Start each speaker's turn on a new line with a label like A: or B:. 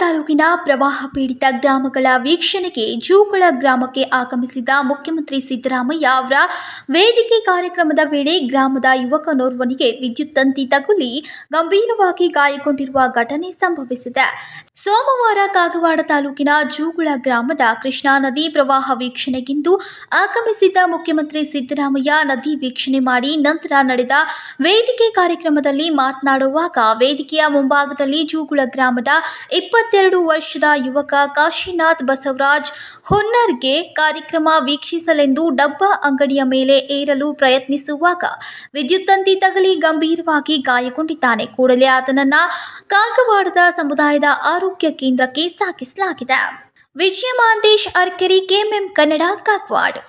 A: ತಾಲೂಕಿನ ಪ್ರವಾಹ ಪೀಡಿತ ಗ್ರಾಮಗಳ ವೀಕ್ಷಣೆಗೆ ಜೂಗಳ ಗ್ರಾಮಕ್ಕೆ ಆಗಮಿಸಿದ ಮುಖ್ಯಮಂತ್ರಿ ಸಿದ್ದರಾಮಯ್ಯ ಅವರ ವೇದಿಕೆ ಕಾರ್ಯಕ್ರಮದ ವೇಳೆ ಗ್ರಾಮದ ಯುವಕನೋರ್ವನಿಗೆ ವಿದ್ಯುತ್ ತಂತಿ ತಗುಲಿ ಗಂಭೀರವಾಗಿ ಗಾಯಗೊಂಡಿರುವ ಘಟನೆ ಸಂಭವಿಸಿದೆ. ಸೋಮವಾರ ಕಾಗವಾಡ ತಾಲೂಕಿನ ಜೂಗುಳ ಗ್ರಾಮದ ಕೃಷ್ಣಾ ನದಿ ಪ್ರವಾಹ ವೀಕ್ಷಣೆಗೆಂದು ಆಗಮಿಸಿದ್ದ ಮುಖ್ಯಮಂತ್ರಿ ಸಿದ್ದರಾಮಯ್ಯ ನದಿ ವೀಕ್ಷಣೆ ಮಾಡಿ ನಂತರ ನಡೆದ ವೇದಿಕೆ ಕಾರ್ಯಕ್ರಮದಲ್ಲಿ ಮಾತನಾಡುವಾಗ ವೇದಿಕೆಯ ಮುಂಭಾಗದಲ್ಲಿ ಜೂಗುಳ ಗ್ರಾಮದ ಇಪ್ಪತ್ತೆರಡು ವರ್ಷದ ಯುವಕ ಕಾಶಿನಾಥ್ ಬಸವರಾಜ್ ಹೊನ್ನರ್ಗೆ ಕಾರ್ಯಕ್ರಮ ವೀಕ್ಷಿಸಲೆಂದು ಡಬ್ಬ ಅಂಗಡಿಯ ಮೇಲೆ ಏರಲು ಪ್ರಯತ್ನಿಸುವಾಗ ವಿದ್ಯುತ್ ತಂತಿ ತಗಲಿ ಗಂಭೀರವಾಗಿ ಗಾಯಗೊಂಡಿದ್ದಾನೆ. ಕೂಡಲೇ ಆತನನ್ನ ಕಾಗವಾಡದ ಸಮುದಾಯದ ಆರೋಗ್ಯ ಕೇಂದ್ರಕ್ಕೆ ಸಾಗಿಸಲಾಗಿದೆ. ವಿಜಯ ಮಹಾಂತೇಶ್ ಅರ್ಕೆರಿ, ಕೆಎಂಎಂ ಕನ್ನಡ ಕಾಗವಾಡ್.